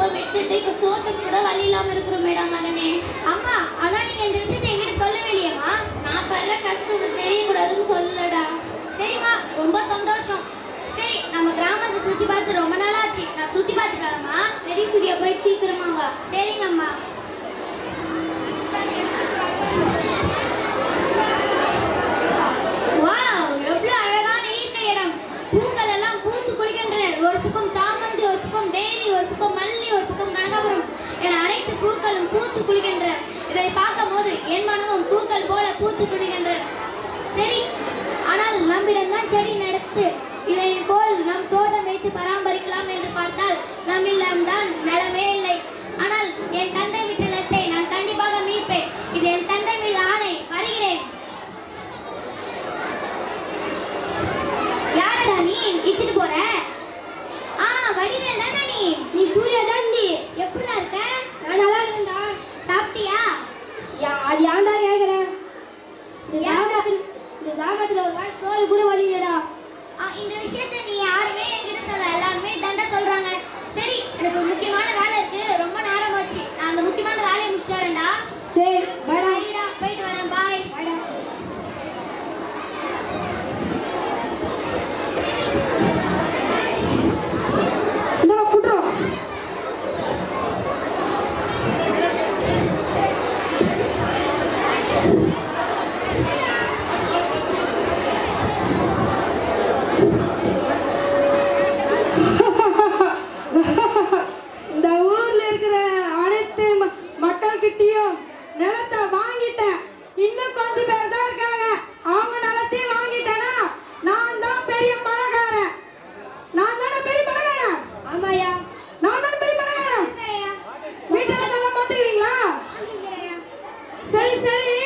போய் விட்டுட்டு இப்போ சோத்துக்கு கூட வழி இல்லாமல் இருக்கிறோம் மேடம் மகனே. அம்மா ஆனால் நீங்கள் இந்த விஷயத்தை எங்கிட்ட சொல்லவில்லையம்மா நான் படுற கஷ்டம் தெரியக்கூடாதுன்னு சொல்லடா. சரிம்மா ரொம்ப சந்தோஷம். சரி நம்ம கிராமத்தை சுற்றி பார்த்து ரொம்ப நாளாச்சு. நான் சுற்றி பார்த்துட்டு வரேம்மா சரி சூர்யா போய் சீக்கிரமா வா. சரிங்கம்மா. உங்களை பார்க்கும் போது என் மனமும் பூக்கள் போல பூத்து குடிகின்றது They, they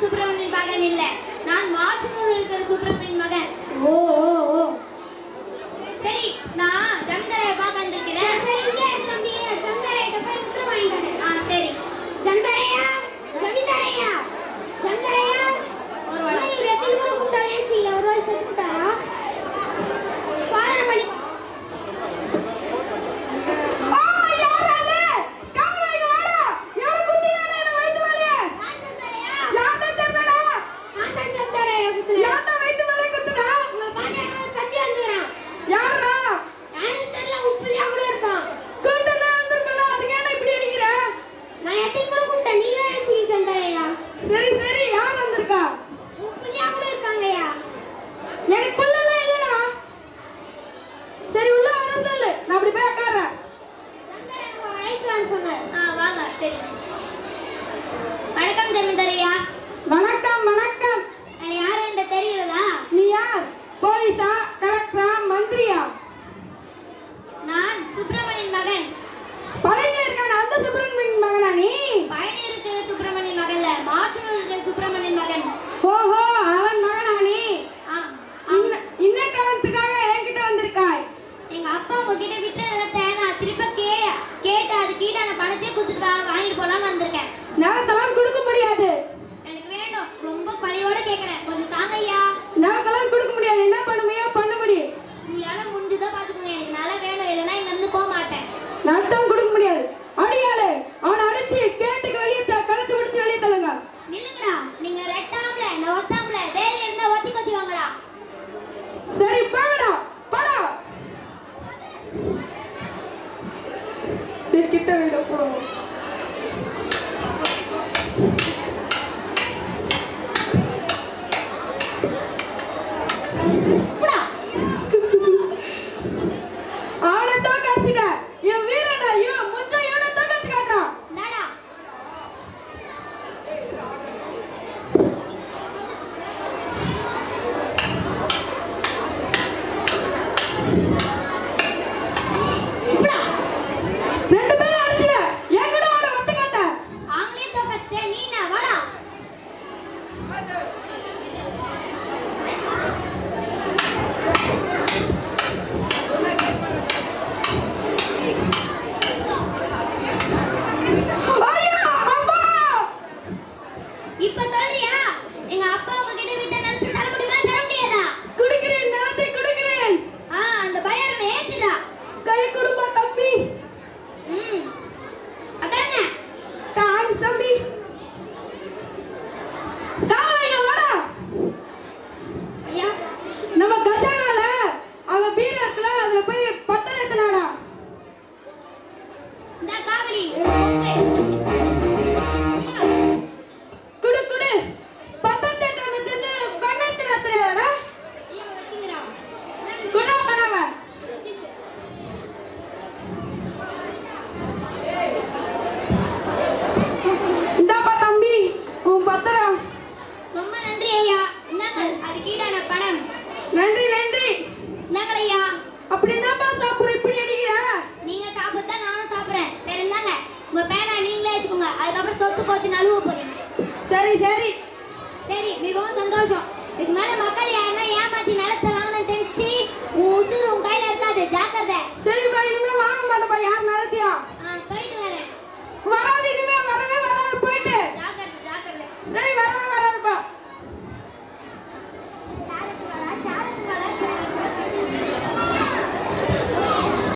சுப்பிரமணியன் சுப்பிரமணியன் மகன் இல்ல. நான் வாசனூர் இருக்கிற சுப்பிரமணியன் மகன். ஓ ஓ ஓ. சரி நான் ஜமீன்தாரை பார்த்து போய் பத்தம் எடுத்தனாடா இந்த காவலி. சரி சரி. சரி மிகவும் சந்தோஷம்.